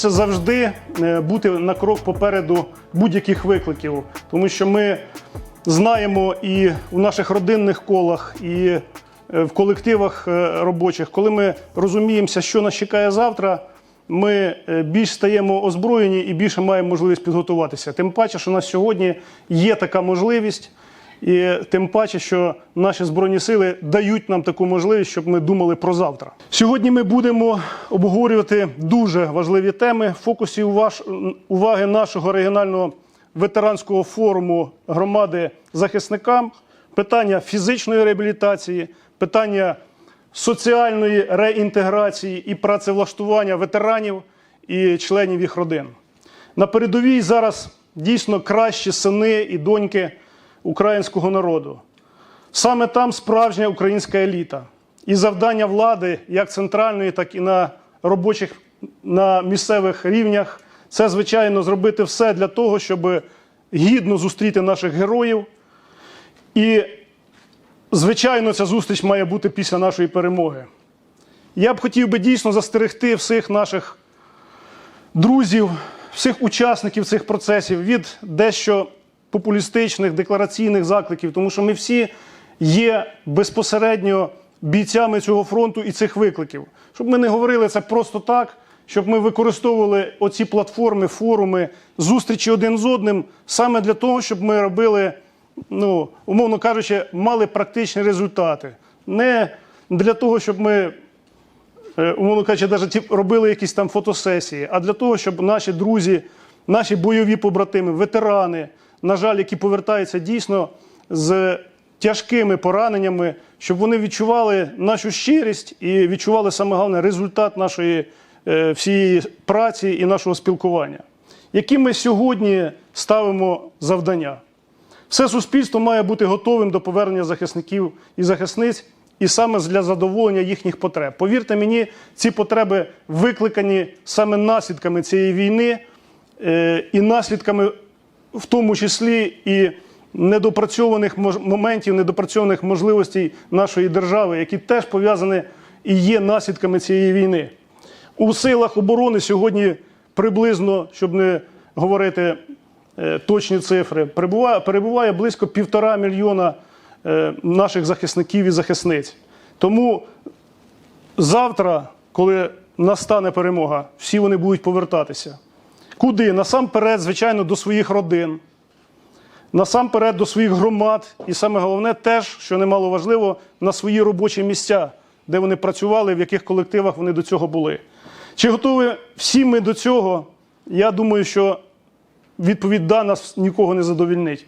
хочеться завжди е, бути на крок попереду будь-яких викликів, тому що ми знаємо і в наших родинних колах, і е, в колективах е, робочих, коли ми розуміємося, що нас чекає завтра. Ми більш стаємо озброєні і більше маємо можливість підготуватися. Тим паче, що у нас сьогодні є така можливість, і тим паче, що наші збройні сили дають нам таку можливість, щоб ми думали про завтра. Сьогодні ми будемо обговорювати дуже важливі теми в фокусі уваги нашого регіонального ветеранського форуму громади захисникам, питання фізичної реабілітації, питання соціальної реінтеграції і працевлаштування ветеранів і членів їх родин. На передовій зараз дійсно кращі сини і доньки українського народу. Саме там справжня українська еліта. І завдання влади, як центральної, так і на робочих на місцевих рівнях, це, звичайно, зробити все для того, щоб гідно зустріти наших героїв. І, звичайно, ця зустріч має бути після нашої перемоги. Я б хотів би дійсно застерегти всіх наших друзів, всіх учасників цих процесів від дещо популістичних деклараційних закликів, тому що ми всі є безпосередньо бійцями цього фронту і цих викликів. Щоб ми не говорили це просто так, щоб ми використовували оці платформи, форуми, зустрічі один з одним саме для того, щоб ми робили, ну, умовно кажучи, мали практичні результати. Не для того, щоб ми е, умовно кажучи, навіть робили якісь там фотосесії, а для того, щоб наші друзі, наші бойові побратими, ветерани, на жаль, які повертаються дійсно з тяжкими пораненнями, щоб вони відчували нашу щирість і відчували саме головне результат нашої е, всієї праці і нашого спілкування. Які ми сьогодні ставимо завдання? Все суспільство має бути готовим до повернення захисників і захисниць, і саме для задоволення їхніх потреб. Повірте мені, ці потреби викликані саме наслідками цієї війни е, і наслідками, в тому числі і недопрацьованих моментів, недопрацьованих можливостей нашої держави, які теж пов'язані і є наслідками цієї війни. У силах оборони сьогодні приблизно, щоб не говорити е, точні цифри, перебуває, близько півтора мільйона е, наших захисників і захисниць. Тому завтра, коли настане перемога, всі вони будуть повертатися. Куди? Насамперед, звичайно, до своїх родин, насамперед до своїх громад, і саме головне теж, що немало важливо, на свої робочі місця, де вони працювали, в яких колективах вони до цього були. Чи готові всі ми до цього? Я думаю, що відповідь да нас нікого не задовільнить.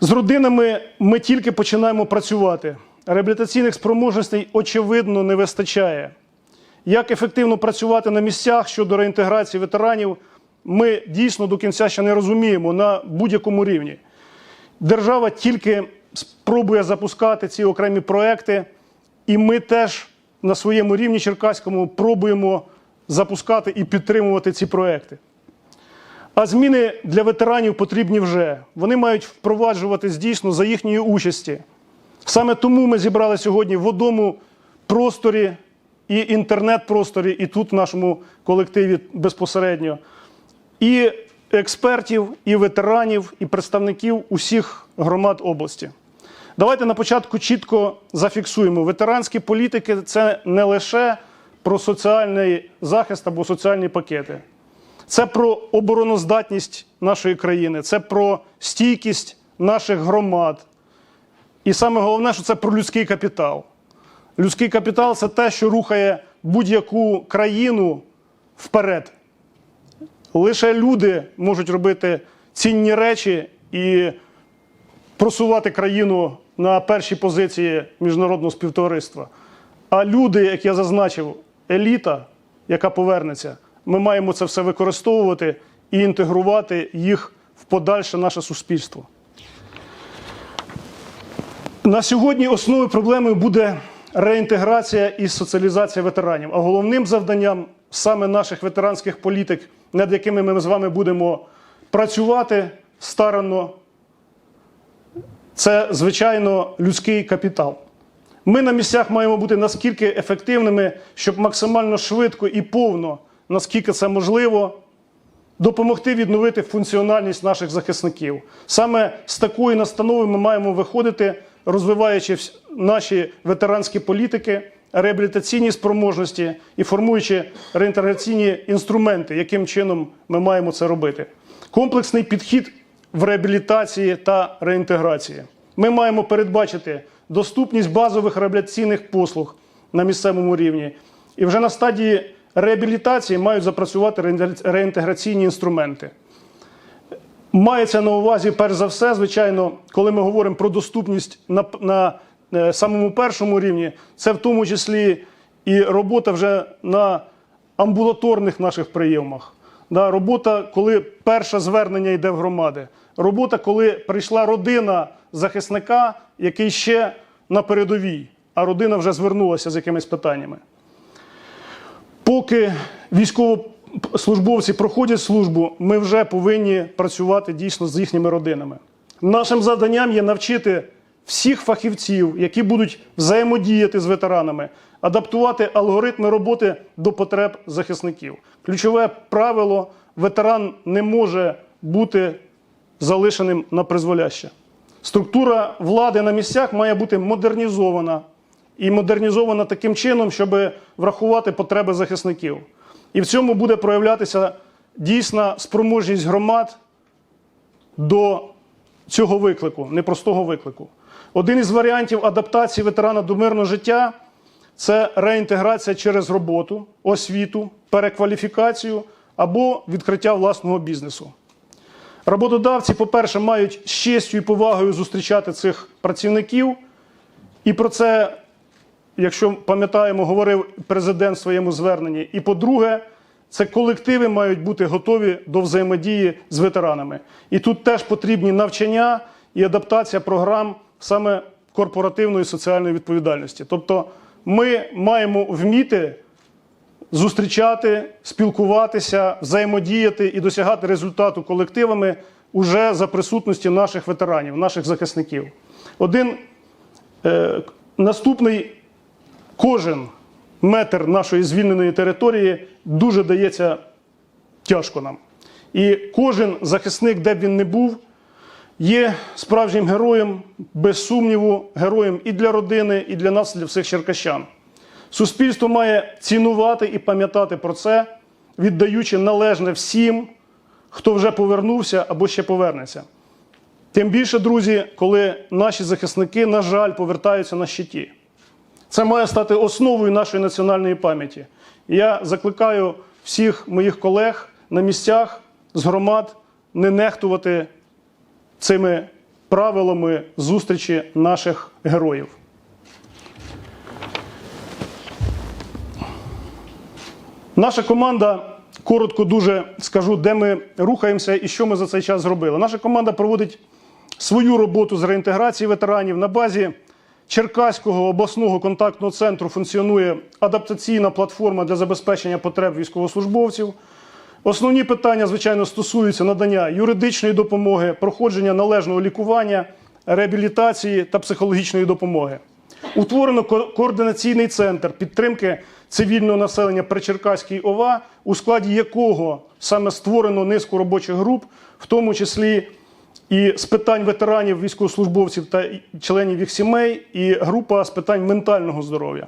З родинами ми тільки починаємо працювати. Реабілітаційних спроможностей, очевидно, не вистачає. Як ефективно працювати на місцях щодо реінтеграції ветеранів, ми дійсно до кінця ще не розуміємо на будь-якому рівні. Держава тільки спробує запускати ці окремі проекти, і ми теж на своєму рівні черкаському пробуємо запускати і підтримувати ці проекти. А зміни для ветеранів потрібні вже. Вони мають впроваджуватись дійсно за їхньої участі. Саме тому ми зібрали сьогодні в одному просторі і інтернет-просторі, і тут в нашому колективі безпосередньо, і експертів, і ветеранів, і представників усіх громад області. Давайте на початку чітко зафіксуємо: ветеранські політики це не лише про соціальний захист або соціальні пакети. Це про обороноздатність нашої країни, це про стійкість наших громад. І саме головне, що це про людський капітал. Людський капітал це те, що рухає будь-яку країну вперед. Лише люди можуть робити цінні речі і просувати країну на перші позиції міжнародного співтовариства. А люди, як я зазначив, еліта, яка повернеться, ми маємо це все використовувати і інтегрувати їх в подальше наше суспільство. На сьогодні основною проблемою буде реінтеграція і соціалізація ветеранів. А головним завданням саме наших ветеранських політик, над якими ми з вами будемо працювати старанно, це, звичайно, людський капітал. Ми на місцях маємо бути наскільки ефективними, щоб максимально швидко і повно наскільки це можливо, допомогти відновити функціональність наших захисників. Саме з такої настанови ми маємо виходити, розвиваючи наші ветеранські політики, реабілітаційні спроможності і формуючи реінтеграційні інструменти, яким чином ми маємо це робити. Комплексний підхід в реабілітації та реінтеграції. Ми маємо передбачити доступність базових реабілітаційних послуг на місцевому рівні. І вже на стадії реабілітації мають запрацювати реінтегра- реінтеграційні інструменти. Мається на увазі, перш за все, звичайно, коли ми говоримо про доступність на, на самому першому рівні, це в тому числі і робота вже на амбулаторних наших прийомах. Да, робота, коли перше звернення йде в громади. Робота, коли прийшла родина захисника, який ще на передовій, а родина вже звернулася з якимись питаннями. Поки військовослужбовці проходять службу, ми вже повинні працювати дійсно з їхніми родинами. Нашим завданням є навчити всіх фахівців, які будуть взаємодіяти з ветеранами, адаптувати алгоритми роботи до потреб захисників. Ключове правило: ветеран не може бути залишеним на призволяще. Структура влади на місцях має бути модернізована і модернізована таким чином, щоб врахувати потреби захисників. І в цьому буде проявлятися дійсна спроможність громад до цього виклику, непростого виклику. Один із варіантів адаптації ветерана до мирного життя це реінтеграція через роботу, освіту, перекваліфікацію або відкриття власного бізнесу. Роботодавці, по-перше, мають з честю і повагою зустрічати цих працівників. І про це, якщо пам'ятаємо, говорив президент в своєму зверненні. І по-друге, це колективи мають бути готові до взаємодії з ветеранами. І тут теж потрібні навчання і адаптація програм саме корпоративної соціальної відповідальності. Тобто ми маємо вміти зустрічати, спілкуватися, взаємодіяти і досягати результату колективами уже за присутності наших ветеранів, наших захисників. Один е, наступний кожен метр нашої звільненої території дуже дається тяжко нам. І кожен захисник, де б він не був, є справжнім героєм, без сумніву, героєм і для родини, і для нас, для всіх черкащан. Суспільство має цінувати і пам'ятати про це, віддаючи належне всім, хто вже повернувся або ще повернеться. Тим більше, друзі, коли наші захисники, на жаль, повертаються на щиті. Це має стати основою нашої національної пам'яті. Я закликаю всіх моїх колег на місцях з громад не нехтувати цими правилами зустрічі наших героїв. Наша команда, коротко дуже скажу, де ми рухаємося і що ми за цей час зробили. Наша команда проводить свою роботу з реінтеграції ветеранів на базі Черкаського обласного контактного центру функціонує адаптаційна платформа для забезпечення потреб військовослужбовців. Основні питання, звичайно, стосуються надання юридичної допомоги, проходження належного лікування, реабілітації та психологічної допомоги. Утворено ко- координаційний центр підтримки цивільного населення при Черкаській ОВА, у складі якого саме створено низку робочих груп, в тому числі і з питань ветеранів, військовослужбовців та членів їх сімей, і група з питань ментального здоров'я.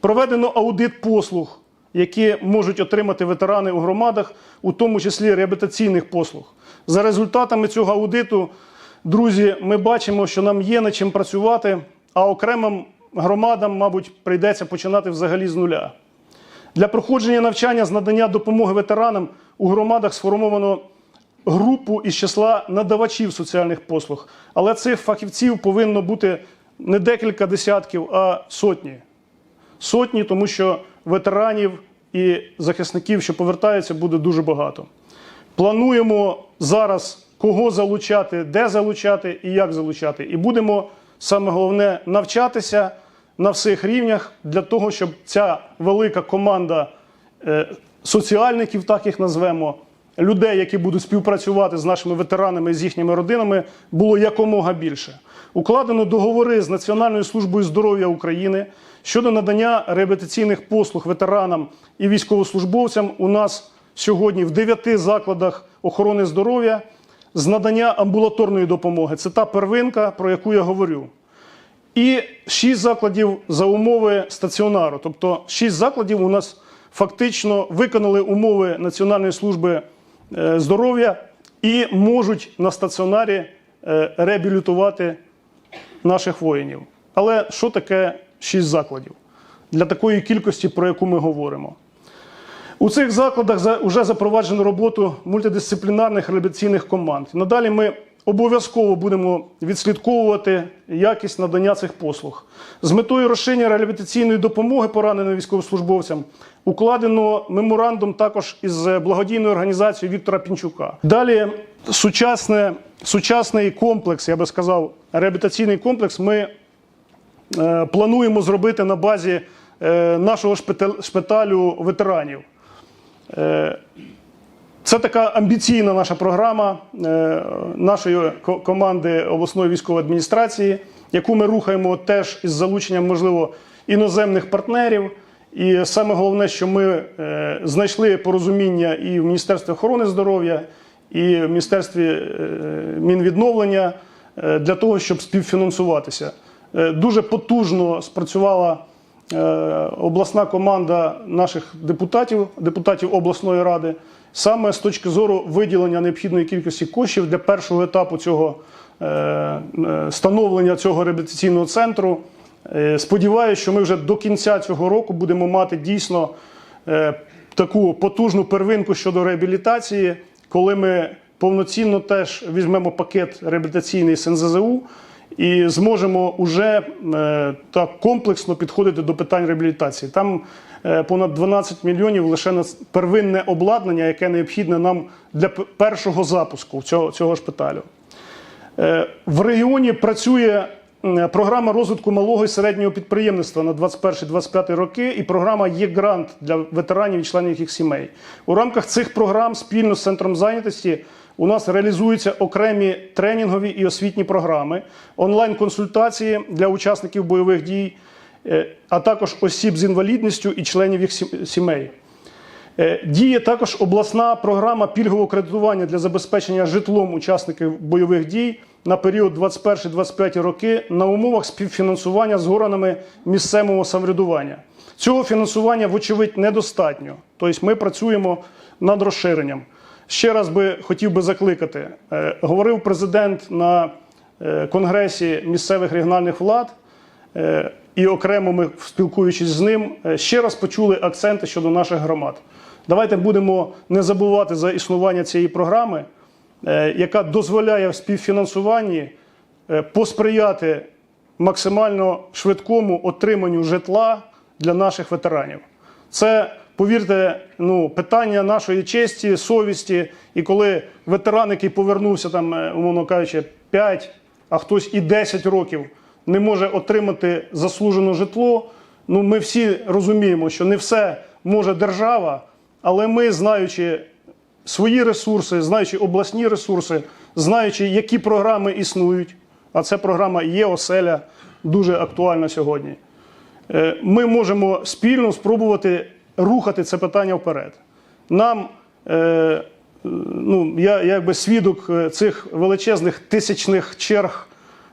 Проведено аудит послуг, які можуть отримати ветерани у громадах, у тому числі реабілітаційних послуг. За результатами цього аудиту, друзі, ми бачимо, що нам є над чим працювати, а окремим громадам, мабуть, прийдеться починати взагалі з нуля. Для проходження навчання з надання допомоги ветеранам у громадах сформовано групу із числа надавачів соціальних послуг. Але цих фахівців повинно бути не декілька десятків, а сотні. Сотні, тому що ветеранів і захисників, що повертаються, буде дуже багато. Плануємо зараз кого залучати, де залучати і як залучати. І будемо саме головне навчатися на всіх рівнях для того, щоб ця велика команда е, соціальників, так їх назвемо, людей, які будуть співпрацювати з нашими ветеранами і з їхніми родинами, було якомога більше. Укладено договори з Національною службою здоров'я України щодо надання реабілітаційних послуг ветеранам і військовослужбовцям у нас сьогодні в дев'яти закладах охорони здоров'я з надання амбулаторної допомоги. Це та первинка, про яку я говорю. І шість закладів за умови стаціонару. Тобто шість закладів у нас фактично виконали умови Національної служби е, здоров'я і можуть на стаціонарі е, реабілітувати наших воїнів. Але що таке шість закладів для такої кількості, про яку ми говоримо? У цих закладах за- вже запроваджено роботу мультидисциплінарних реабілітаційних команд. Надалі ми обов'язково будемо відслідковувати якість надання цих послуг. З метою розширення реабілітаційної допомоги пораненим військовослужбовцям укладено меморандум також із благодійною організацією Віктора Пінчука. Далі сучасне, сучасний комплекс, я би сказав, реабілітаційний комплекс ми е, плануємо зробити на базі е, нашого шпиталю ветеранів. Е, Це така амбіційна наша програма е, нашої команди обласної військової адміністрації, яку ми рухаємо теж із залученням, можливо, іноземних партнерів. І саме головне, що ми е, знайшли порозуміння і в Міністерстві охорони здоров'я, і в Міністерстві е, Мінвідновлення е, для того, щоб співфінансуватися. Е, Дуже потужно спрацювала обласна команда наших депутатів, депутатів обласної ради, саме з точки зору виділення необхідної кількості коштів для першого етапу цього становлення цього реабілітаційного центру. Сподіваюся, що ми вже до кінця цього року будемо мати дійсно таку потужну первинку щодо реабілітації, коли ми повноцінно теж візьмемо пакет реабілітаційний з НЗЗУ і зможемо уже е, так комплексно підходити до питань реабілітації. Там е, понад 12 мільйонів лише на первинне обладнання, яке необхідне нам для першого запуску цього, цього шпиталю. Е, В регіоні працює програма розвитку малого і середнього підприємництва на 21-25 роки і програма є грант для ветеранів і членів їх сімей. У рамках цих програм спільно з центром зайнятості у нас реалізуються окремі тренінгові і освітні програми, онлайн-консультації для учасників бойових дій, е, а також осіб з інвалідністю і членів їх сімей. Е, Діє також обласна програма пільгового кредитування для забезпечення житлом учасників бойових дій на період 21-25 роки на умовах співфінансування з органами місцевого самоврядування. Цього фінансування, вочевидь, недостатньо. Тобто ми працюємо над розширенням. Ще раз би хотів би закликати. Е, Говорив президент на е, конгресі місцевих регіональних влад. Е, І окремо ми, спілкуючись з ним, ще раз почули акценти щодо наших громад. Давайте будемо не забувати за існування цієї програми, яка дозволяє в співфінансуванні е, посприяти максимально швидкому отриманню житла для наших ветеранів. Це, повірте, ну, питання нашої честі, совісті. І коли ветеран, який повернувся, там, е, умовно кажучи, 5, а хтось і 10 років не може отримати заслужене житло, ну ми всі розуміємо, що не все може держава, але ми, знаючи свої ресурси, знаючи обласні ресурси, знаючи, які програми існують, а ця програма є оселя дуже актуальна сьогодні. Е, Ми можемо спільно спробувати рухати це питання вперед. Нам, е, ну, я якби свідок е, цих величезних тисячних черг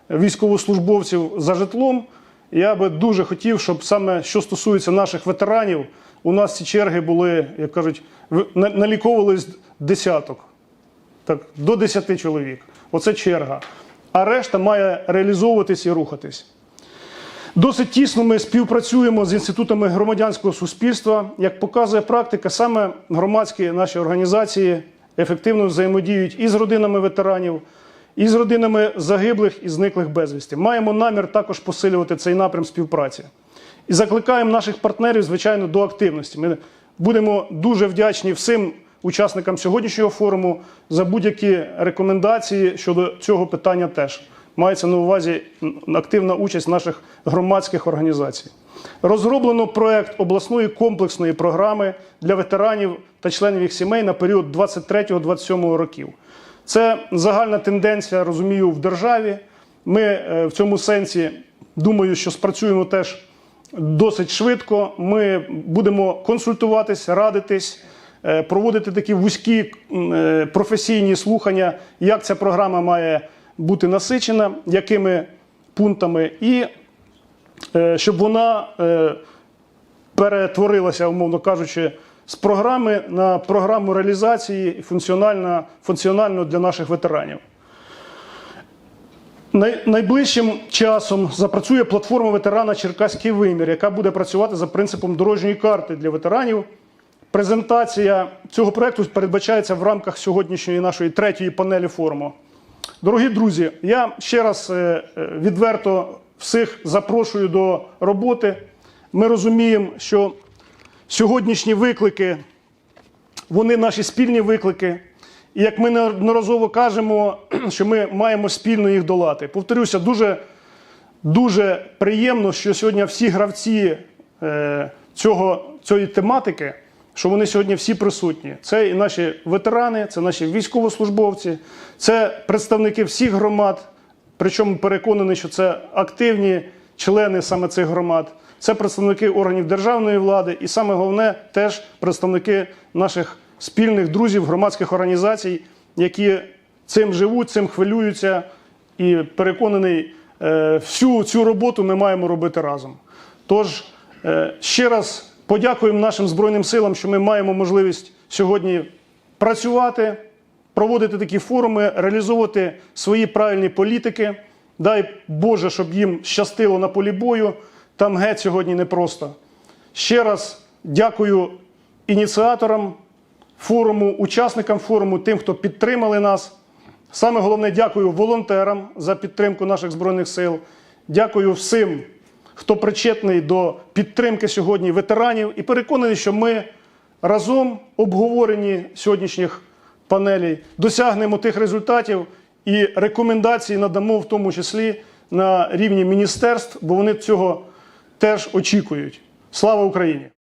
військовослужбовців за житлом. Я би дуже хотів, щоб саме що стосується наших ветеранів, у нас ці черги були, як кажуть, наліковувались десяток, так, до 10 чоловік. Оце черга. А решта має реалізовуватись і рухатись. Досить тісно ми співпрацюємо з інститутами громадянського суспільства. Як показує практика, саме громадські наші організації ефективно взаємодіють і з родинами ветеранів, і з родинами загиблих і зниклих безвісти. Маємо намір також посилювати цей напрям співпраці. І закликаємо наших партнерів, звичайно, до активності. Ми будемо дуже вдячні всім учасникам сьогоднішнього форуму за будь-які рекомендації щодо цього питання теж. мається на увазі активна участь наших громадських організацій. Розроблено проект обласної комплексної програми для ветеранів та членів їх сімей на період 23-27 років. Це загальна тенденція, розумію, в державі. Ми е, в цьому сенсі думаю, що спрацюємо теж досить швидко. Ми будемо консультуватись, радитись, проводити такі вузькі е, професійні слухання, як ця програма має бути насичена, якими пунктами, і е, щоб вона е, перетворилася, умовно кажучи, з програми на програму реалізації функціонально, функціонально для наших ветеранів. Найближчим часом запрацює платформа ветерана Черкаський вимір, яка буде працювати за принципом дорожньої карти для ветеранів. Презентація цього проекту передбачається в рамках сьогоднішньої нашої третьої панелі форуму. Дорогі друзі, я ще раз е, е, відверто всіх запрошую до роботи. Ми розуміємо, що сьогоднішні виклики вони наші спільні виклики. І як ми неодноразово кажемо, що ми маємо спільно їх долати. Повторюся, дуже, дуже приємно, що сьогодні всі гравці е, цього, цієї тематики, що вони сьогодні всі присутні. Це і наші ветерани, це наші військовослужбовці, це представники всіх громад. Причому переконаний, що це активні члени саме цих громад. Це представники органів державної влади, і саме головне теж представники наших спільних друзів, громадських організацій, які цим живуть, цим хвилюються. І переконаний, е, всю цю роботу ми маємо робити разом. Тож е, ще раз подякуємо нашим Збройним силам, що ми маємо можливість сьогодні працювати, проводити такі форуми, реалізовувати свої правильні політики. Дай Боже, щоб їм щастило на полі бою. Там геть сьогодні непросто. Ще раз дякую ініціаторам форуму, учасникам форуму, тим, хто підтримали нас. Саме головне, дякую волонтерам за підтримку наших Збройних сил. Дякую всім, хто причетний до підтримки сьогодні ветеранів. І переконаний, що ми разом обговорені сьогоднішніх панелей досягнемо тих результатів і рекомендацій надамо в тому числі на рівні міністерств, бо вони цього теж очікують. Слава Україні!